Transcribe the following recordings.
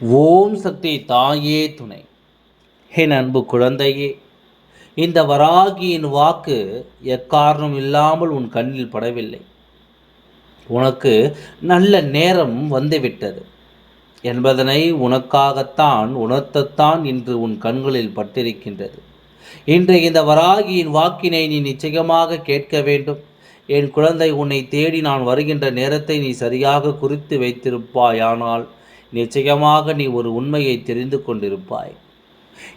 ஓம் சக்தி தாயே துணை. என் அன்பு குழந்தையே இந்த வராகியின் வாக்கு எக்காரணம் இல்லாமல் உன் கண்ணில் படவில்லை. உனக்கு நல்ல நேரம் வந்துவிட்டது. என்பதனை உனக்காகத்தான் உணர்த்தத்தான் இன்று உன் கண்களில் பட்டிருக்கின்றது. இன்று இந்த வராகியின் வாக்கினை நீ நிச்சயமாக கேட்க வேண்டும். என் குழந்தை உன்னை தேடி நான் வருகின்ற நேரத்தை நீ சரியாக குறித்து வைத்திருப்பாயானால் நிச்சயமாக நீ ஒரு உண்மையை தெரிந்து கொண்டிருப்பாய்.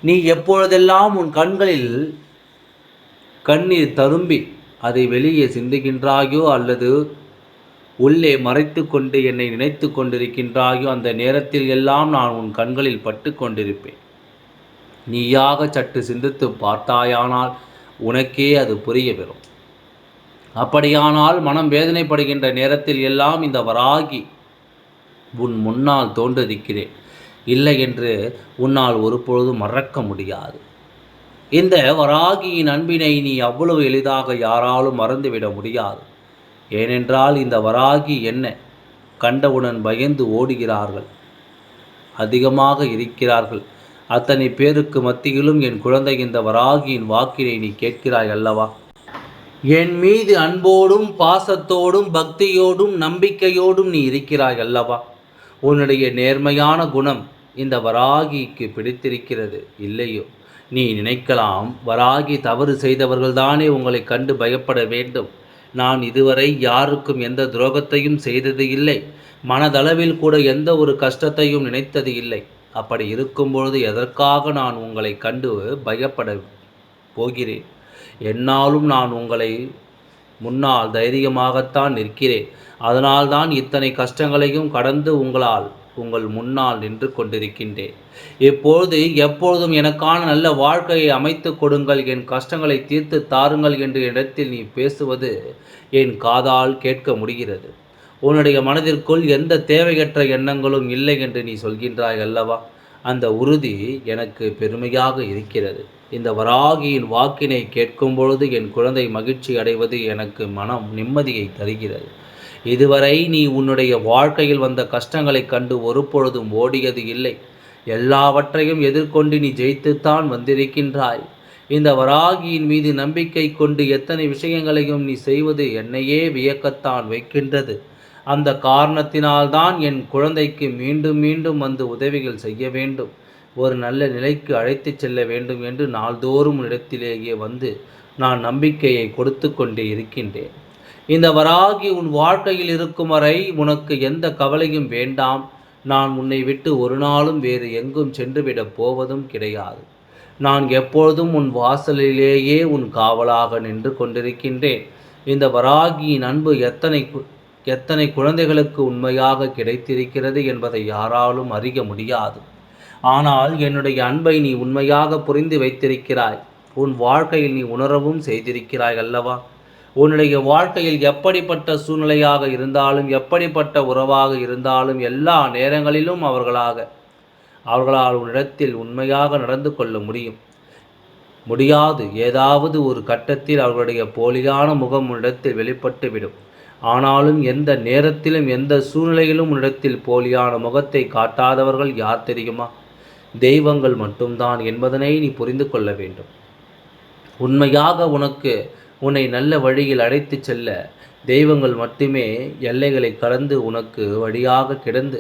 நீ எப்பொழுதெல்லாம் உன் கண்களில் கண்ணீர் தரும்பி அதை வெளியே சிந்துகின்றாயோ அல்லது உள்ளே மறைத்து கொண்டு என்னை நினைத்து கொண்டிருக்கின்றாயோ அந்த நேரத்தில் எல்லாம் நான் உன் கண்களில் பட்டு கொண்டிருப்பேன். நீயாக சற்று சிந்தித்து பார்த்தாயானால் உனக்கே அது புரிய பெறும். அப்படியானால் மனம் வேதனைப்படுகின்ற நேரத்தில் எல்லாம் இந்த வராகி உன் முன்னால் தோன்றிருக்கிறேன். இல்லை என்று உன்னால் ஒருபொழுதும் மறக்க முடியாது. இந்த வராகியின் அன்பினை நீ அவ்வளவு எளிதாக யாராலும் மறந்துவிட முடியாது. ஏனென்றால் இந்த வராகி என்ன? கண்டவுடன் பயந்து ஓடுகிறார்கள். அதிகமாக இருக்கிறார்கள். அத்தனை பேருக்கு மத்தியிலும் என் குழந்தை இந்த வராகியின் வாக்கினை நீ கேட்கிறாய் அல்லவா? என் மீது அன்போடும் பாசத்தோடும் பக்தியோடும் நம்பிக்கையோடும் நீ இருக்கிறாய் அல்லவா? உன்னுடைய நேர்மையான குணம் இந்த வராகிக்கு பிடித்திருக்கிறது இல்லையோ? நீ நினைக்கலாம் வராகி தவறு செய்தவர்கள்தானே உங்களை கண்டு பயப்பட வேண்டும். நான் இதுவரை யாருக்கும் எந்த துரோகத்தையும் செய்தது இல்லை. மனதளவில் கூட எந்த ஒரு கஷ்டத்தையும் நினைத்தது இல்லை. அப்படி இருக்கும்பொழுது எதற்காக நான் உங்களை கண்டு பயப்பட போகிறேன்? என்னாலும் நான் உங்களை முன்னால் தைரியமாகத்தான் நிற்கிறேன். அதனால்தான் இத்தனை கஷ்டங்களையும் கடந்து உங்களால் உங்கள் முன்னால் நின்று கொண்டிருக்கின்றேன். இப்பொழுது எப்பொழுதும் எனக்கான நல்ல வாழ்க்கையை அமைத்து கொடுங்கள். என் கஷ்டங்களை தீர்த்து தாருங்கள் என்ற இடத்தில் நீ பேசுவது என் காதால் கேட்க முடிகிறது. உன்னுடைய மனதிற்குள் எந்த தேவையற்ற எண்ணங்களும் இல்லை என்று நீ சொல்கின்றாய் அல்லவா? அந்த உறுதி எனக்கு பெருமையாக இருக்கிறது. இந்த வராகியின் வாக்கினை கேட்கும் பொழுது என் குழந்தை மகிழ்ச்சி அடைவது எனக்கு மனம் நிம்மதியை தருகிறது. இதுவரை நீ உன்னுடைய வாழ்க்கையில் வந்த கஷ்டங்களைக் கண்டு ஒரு பொழுதும் ஓடியது இல்லை. எல்லாவற்றையும் எதிர்கொண்டு நீ ஜெயித்துத்தான் வந்திருக்கின்றாய். இந்த வராகியின் மீது நம்பிக்கை கொண்டு எத்தனை விஷயங்களையும் நீ செய்வது என்னையே வியக்கத்தான் வைக்கின்றது. அந்த காரணத்தினால்தான் என் குழந்தைக்கு மீண்டும் மீண்டும் வந்து உதவிகள் செய்ய வேண்டும். ஒரு நல்ல நிலைக்கு அழைத்துச் செல்ல வேண்டும் என்று நாள்தோறும் இடத்திலேயே வந்து நான் நம்பிக்கையை கொடுத்து கொண்டே இருக்கின்றேன். இந்த வராகி உன் வாழ்க்கையில் இருக்கும் வரை உனக்கு எந்த கவலையும் வேண்டாம். நான் உன்னை விட்டு ஒரு நாளும் வேறு எங்கும் சென்றுவிடப் போவதும் கிடையாது. நான் எப்பொழுதும் உன் வாசலிலேயே உன் காவலாக நின்று கொண்டிருக்கின்றேன். இந்த வராகியின் அன்பு எத்தனை எத்தனை குழந்தைகளுக்கு உண்மையாக கிடைத்திருக்கிறது என்பதை யாராலும் அறிய முடியாது. ஆனால் என்னுடைய அன்பை நீ உண்மையாக புரிந்து வைத்திருக்கிறாய். உன் வாழ்க்கையில் நீ உணரவும் செய்திருக்கிறாய் அல்லவா? உன்னுடைய வாழ்க்கையில் எப்படிப்பட்ட சூழ்நிலையாக இருந்தாலும் எப்படிப்பட்ட உறவாக இருந்தாலும் எல்லா நேரங்களிலும் அவர்களாக அவர்களால் உன்னிடத்தில் உண்மையாக நடந்து கொள்ள முடியும். முடியாது. ஏதாவது ஒரு கட்டத்தில் அவர்களுடைய போலியான முகம் உன்னிடத்தில் வெளிப்பட்டுவிடும் ஆனாலும் எந்த நேரத்திலும் எந்த சூழ்நிலையிலும் உன்னிடத்தில் போலியான முகத்தை காட்டாதவர்கள் யார் தெரியுமா? தெய்வங்கள் மட்டும்தான் என்பதனை நீ புரிந்து கொள்ள வேண்டும். உண்மையாக உனக்கு உன்னை நல்ல வழியில் அழைத்து செல்ல தெய்வங்கள் மட்டுமே எல்லைகளை கடந்து உனக்கு வழியாக கிடந்து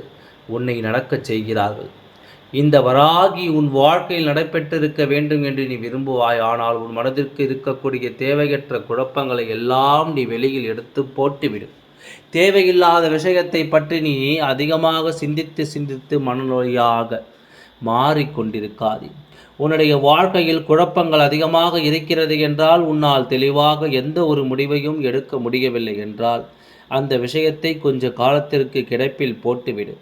உன்னை நடக்கச் செய்கிறார்கள். இந்த வராகி உன் வாழ்க்கையில் நடைபெற்றிருக்க வேண்டும் என்று நீ விரும்புவாய். ஆனால் உன் மனதிற்கு இருக்கக்கூடிய தேவையற்ற குழப்பங்களை எல்லாம் நீ வெளியில் எடுத்து போட்டுவிடும் தேவையில்லாத விஷயத்தை பற்றி நீ அதிகமாக சிந்தித்து சிந்தித்து மனநோயாக மாறிக்கொண்டிருக்காது. உன்னுடைய வாழ்க்கையில் குழப்பங்கள் அதிகமாக இருக்கிறது என்றால் உன்னால் தெளிவாக எந்த ஒரு முடிவையும் எடுக்க முடியவில்லை என்றால் அந்த விஷயத்தை கொஞ்ச காலத்திற்கு கிடப்பில் போட்டுவிடு.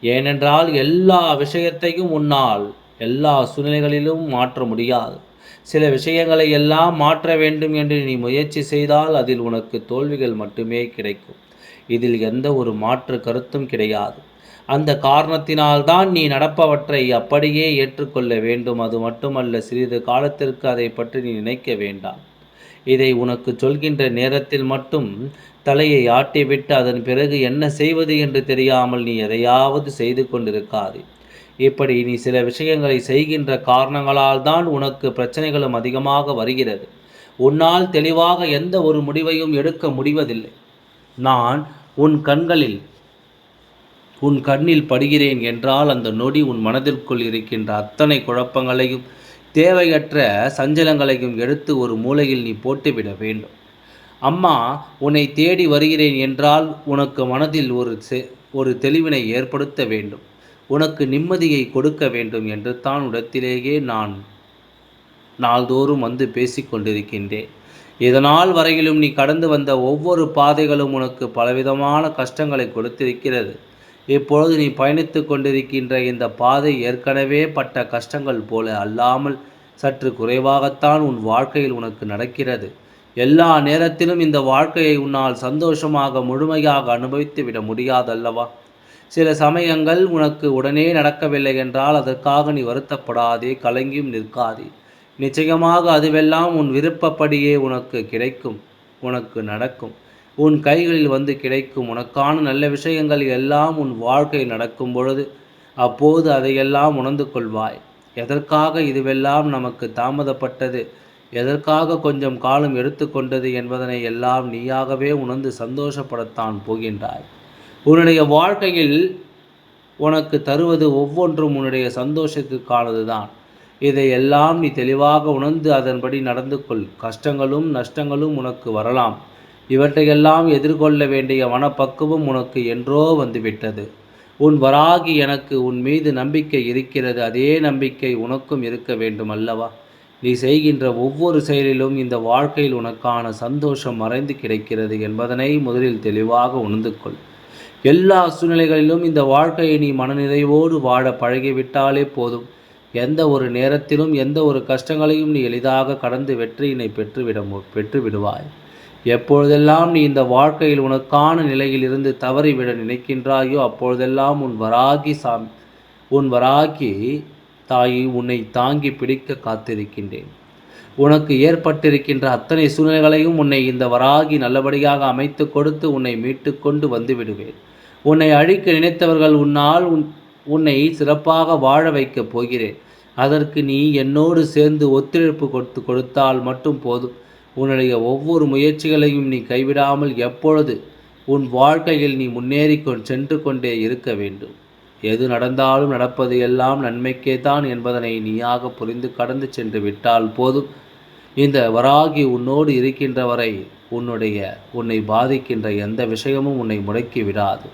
ஏனென்றால் எல்லா விஷயத்தையும் உன்னால் எல்லா சூழ்நிலைகளிலும் மாற்ற முடியாது. சில விஷயங்களை எல்லாம் மாற்ற வேண்டும் என்று நீ முயற்சி செய்தால் அதில் உனக்கு தோல்விகள் மட்டுமே கிடைக்கும். இதில் எந்த ஒரு மாற்று கருத்தும் கிடையாது. அந்த காரணத்தினால்தான் நீ நடப்பவற்றை அப்படியே ஏற்றுக்கொள்ள வேண்டும். அது மட்டுமல்ல சிறிது காலத்திற்கு அதை பற்றி நீ நினைக்க வேண்டாம். இதை உனக்கு சொல்கின்ற நேரத்தில் மட்டும் தலையை ஆட்டிவிட்டு அதன் பிறகு என்ன செய்வது என்று தெரியாமல் நீ எதையாவது செய்து கொண்டிருக்காது. இப்படி நீ சில விஷயங்களை செய்கின்ற காரணங்களால் தான் உனக்கு பிரச்சனைகளும் அதிகமாக வருகிறது. உன்னால் தெளிவாக எந்த ஒரு முடிவையும் எடுக்க முடிவதில்லை. நான் உன் கண்களில் உன் கண்ணில் படுகிறேன் என்றால் அந்த நொடி உன் மனதிற்குள் இருக்கின்ற அத்தனை குழப்பங்களையும் தேவையற்ற சஞ்சலங்களையும் எடுத்து ஒரு மூலையில் நீ போட்டுவிட வேண்டும். அம்மா உன்னை தேடி வருகிறேன் என்றால் உனக்கு மனதில் ஒரு ஒரு தெளிவினை ஏற்படுத்த வேண்டும். உனக்கு நிம்மதியை கொடுக்க வேண்டும் என்று தான் உடத்திலேயே நான் நாள்தோறும் வந்து பேசிக்கொண்டிருக்கின்றேன் இதனால் வரையிலும் நீ கடந்து வந்த ஒவ்வொரு பாதைகளும் உனக்கு பலவிதமான கஷ்டங்களை கொடுத்திருக்கிறது. இப்பொழுது நீ பயணித்து கொண்டிருக்கின்ற இந்த பாதை ஏற்கனவே பட்ட கஷ்டங்கள் போல அல்லாமல் சற்று குறைவாகத்தான் உன் வாழ்க்கையில் உனக்கு நடக்கிறது. எல்லா நேரத்திலும் இந்த வாழ்க்கையை உன்னால் சந்தோஷமாக முழுமையாக அனுபவித்து விட முடியாதல்லவா? சில சமயங்கள் உனக்கு உடனே நடக்கவில்லை என்றால் அதற்காக நீ வருத்தப்படாதே கலங்கியும் நிற்காதே. நிச்சயமாக அதுவெல்லாம் உன் விருப்பப்படியே உனக்கு கிடைக்கும் உனக்கு நடக்கும். உன் கைகளில் வந்து கிடைக்கும் உனக்கான நல்ல விஷயங்கள் எல்லாம் உன் வாழ்க்கையில் நடக்கும் பொழுது அப்போது அதையெல்லாம் உணர்ந்து கொள்வாய். எதற்காக இதுவெல்லாம் நமக்கு தாமதப்பட்டது? எதற்காக கொஞ்சம் காலம் எடுத்துக்கொண்டது என்பதனை எல்லாம் நீயாகவே உணர்ந்து சந்தோஷப்படத்தான் போகின்றாய். உன்னுடைய வாழ்க்கையில் உனக்கு தருவது ஒவ்வொன்றும் உன்னுடைய சந்தோஷத்துக்கானது தான் இதையெல்லாம் நீ தெளிவாக உணர்ந்து அதன்படி நடந்து கொள். கஷ்டங்களும் நஷ்டங்களும் உனக்கு வரலாம். இவற்றையெல்லாம் எதிர்கொள்ள வேண்டிய மனப்பக்குவம் உனக்கு என்றோ வந்துவிட்டது. உன் வராகி எனக்கு உன் மீது நம்பிக்கை இருக்கிறது. அதே நம்பிக்கை உனக்கும் இருக்க வேண்டும் அல்லவா நீ செய்கின்ற ஒவ்வொரு செயலிலும் இந்த வாழ்க்கையில் உனக்கான சந்தோஷம் மறைந்து கிடைக்கிறது என்பதனை முதலில் தெளிவாக உணர்ந்து கொள் எல்லா சூழ்நிலைகளிலும் இந்த வாழ்க்கையை நீ மனநிறைவோடு வாழ பழகிவிட்டாலே போதும். எந்த ஒரு நேரத்திலும் எந்த ஒரு கஷ்டங்களையும் நீ எளிதாக கடந்து வெற்றியினை பெற்றுவிட பெற்று விடுவாய் எப்பொழுதெல்லாம் நீ இந்த வாழ்க்கையில் உனக்கான நிலையில் இருந்து தவறிவிட நினைக்கின்றாயோ அப்பொழுதெல்லாம் உன் வராகி சாமி உன் வராகி தாயி உன்னை தாங்கி பிடிக்க காத்திருக்கின்றேன். உனக்கு ஏற்பட்டிருக்கின்ற அத்தனை சூழ்நிலைகளையும் உன்னை இந்த வராகி நல்லபடியாக அமைத்து கொடுத்து உன்னை மீட்டு கொண்டு வந்து விடுவேன். உன்னை அழிக்க நினைத்தவர்கள் உன்னால் உன் உன்னை சிறப்பாக வாழ வைக்கப் போகிறேன். அதற்கு நீ என்னோடு சேர்ந்து ஒத்துழைப்பு கொடுத்து கொடுத்தால் மட்டும் போதும். உன்னுடைய ஒவ்வொரு முயற்சிகளையும் நீ கைவிடாமல் எப்பொழுது உன் வாழ்க்கையில் நீ முன்னேறி சென்று கொண்டே இருக்க வேண்டும். எது நடந்தாலும் நடப்பது எல்லாம் நன்மைக்கே தான் என்பதனை நீயாக புரிந்து கடந்து சென்று விட்டால் போதும். இந்த வராகி உன்னோடு இருக்கின்ற வரை உன்னுடைய உன்னை பாதிக்கின்ற எந்த விஷயமும் உன்னை முடக்கி விடாது.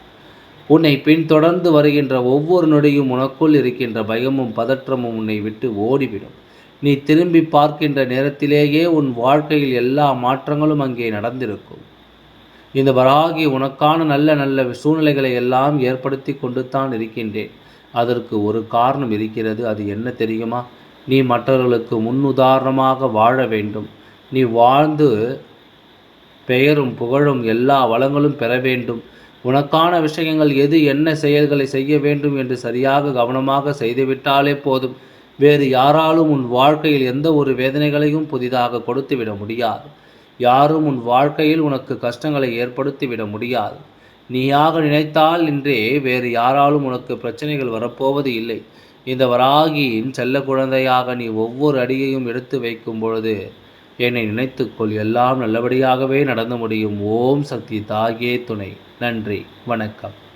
உன்னை பின்தொடர்ந்து வருகின்ற ஒவ்வொரு நொடியும் உனக்குள் இருக்கின்ற பயமும் பதற்றமும் உன்னை விட்டு ஓடிவிடும். நீ திரும்பி பார்க்கின்ற நேரத்திலேயே உன் வாழ்க்கையில் எல்லா மாற்றங்களும் அங்கே நடந்திருக்கும். இந்த வராகி உனக்கான நல்ல நல்ல சூழ்நிலைகளை எல்லாம் ஏற்படுத்தி கொண்டு தான் இருக்கின்றேன். அதற்கு ஒரு காரணம் இருக்கிறது. அது என்ன தெரியுமா? நீ மற்றவர்களுக்கு முன்னுதாரணமாக வாழ வேண்டும். நீ வாழ்ந்து பெயரும் புகழும் எல்லா வளங்களும் பெற வேண்டும். உனக்கான விஷயங்கள் எது என்ன செயல்களை செய்ய வேண்டும் என்று சரியாக கவனமாக செய்துவிட்டாலே போதும். வேறு யாராலும் உன் வாழ்க்கையில் எந்த ஒரு வேதனைகளையும் புதிதாக கொடுத்துவிட முடியாது. யாரும் உன் வாழ்க்கையில் உனக்கு கஷ்டங்களை ஏற்படுத்திவிட முடியாது. நீயாக நினைத்தால் இன்றே வேறு யாராலும் உனக்கு பிரச்சனைகள் வரப்போவது இல்லை. இந்த வராகியின் செல்ல குழந்தையாக நீ ஒவ்வொரு அடியையும் எடுத்து வைக்கும் பொழுது என்னை நினைத்துக்கொள் எல்லாம் நல்லபடியாகவே நடந்து முடியும். ஓம் சக்தி தாயே துணை. நன்றி. வணக்கம்.